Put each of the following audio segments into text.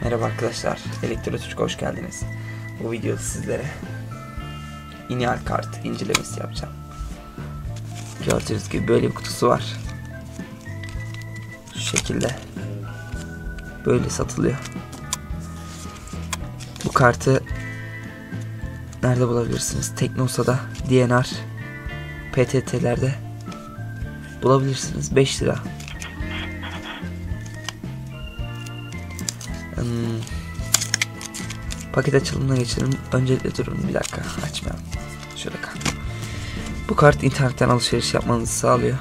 Merhaba arkadaşlar, Elektro Türk'e hoş geldiniz. Bu videoda sizlere İnial kart incelemesi yapacağım. Gördüğünüz gibi böyle bir kutusu var. Şu şekilde. Böyle satılıyor. Bu kartı nerede bulabilirsiniz? Teknosa'da, DNR, PTT'lerde bulabilirsiniz. 5 lira. Hmm. Paket açılımına geçelim. Öncelikle durun bir dakika açmayalım. Şöyle kart. Bu kart internetten alışveriş yapmanızı sağlıyor.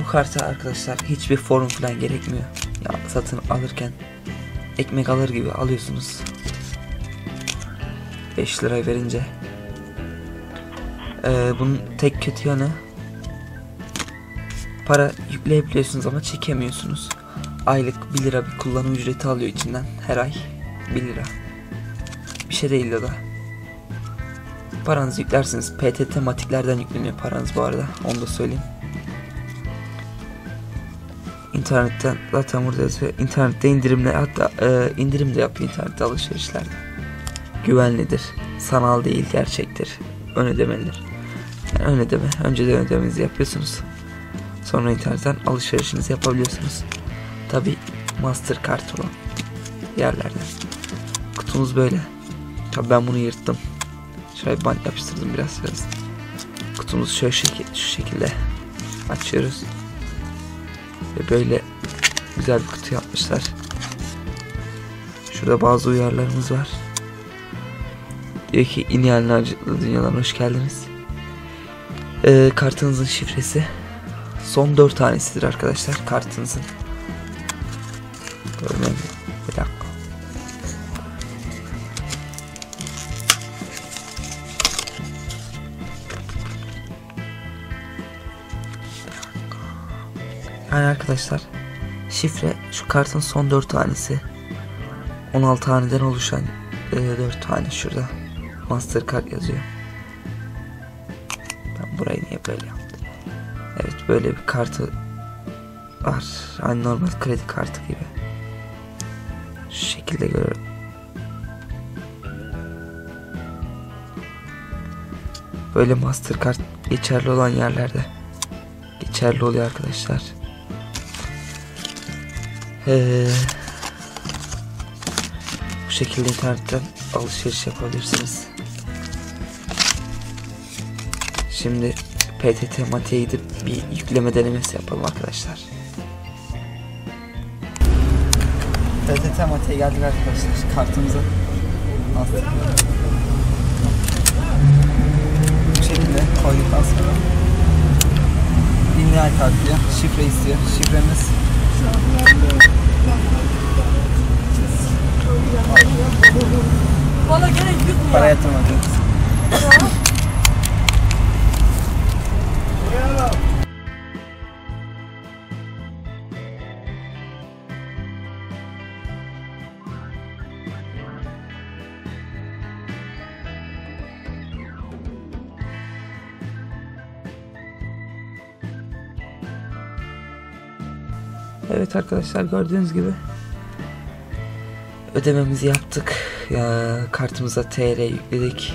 Bu karta arkadaşlar hiçbir form falan gerekmiyor. Ya satın alırken ekmek alır gibi alıyorsunuz. 5 lira verince. Ee, bunun tek kötü yanı para yükleyebiliyorsunuz ama çekemiyorsunuz. Aylık 1 lira bir kullanım ücreti alıyor içinden her ay 1 lira. Bir şey değil da. Paranızı yüklersiniz. PT tematiklerden yükleniyor paranız bu arada. Onu da söyleyeyim. İnternetten zaten burada yazıyor. İnternette indirimle hatta e, indirim de yapıyor internette alışverişlerde. Güvenlidir. Sanal değil gerçektir. Ön ödemelidir. Yani ön ödeme. Önceden ödemenizi yapıyorsunuz. Sonra internetten alışverişinizi yapabiliyorsunuz. Tabi Mastercard olan yerlerden. Kutumuz böyle. Tabi ben bunu yırttım. Şöyle bant yapıştırdım biraz biraz. Kutumuz şöyle şekil, şu şekilde açıyoruz. Ve böyle güzel bir kutu yapmışlar. Şurada bazı uyarılarımız var. Diyor ki İnihal'in acıklı dünyadan hoş geldiniz. Ee, kartınızın şifresi son 4 tanesidir arkadaşlar kartınızın. Görmem. Bir dakika. Yani arkadaşlar şifre şu kartın son 4 tanesi. 16 haneden oluşan e, 4 tane şurada Mastercard yazıyor. Ben burayı niye böyle yaptım? Evet böyle bir kartı var. Hani normal kredi kartı gibi şekilde görüyorum Böyle Mastercard geçerli olan yerlerde geçerli oluyor arkadaşlar. Ee, bu şekilde internetten alışveriş yapabilirsiniz. Şimdi PTT Mati'ye gidip bir yükleme denemesi yapalım arkadaşlar. PTT Mati'ye geldik arkadaşlar. Kartımızı aldık. Bu şekilde koyduktan sonra dinleyen kart diyor. Şifre istiyor. Şifremiz Valla gerek yok mu para ya? Evet arkadaşlar gördüğünüz gibi ödememizi yaptık. Ya, kartımıza TR yükledik.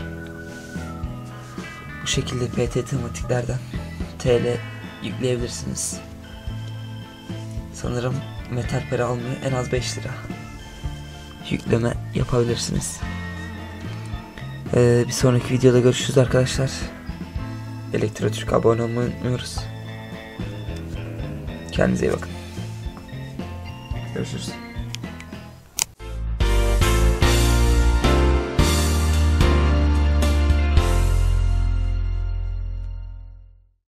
Bu şekilde PT tematiklerden TL yükleyebilirsiniz. Sanırım metal para almıyor. En az 5 lira. Yükleme yapabilirsiniz. Ee, bir sonraki videoda görüşürüz arkadaşlar. Elektro Türk abone olmayı unutmuyoruz. Kendinize iyi bakın. Görüşürüz.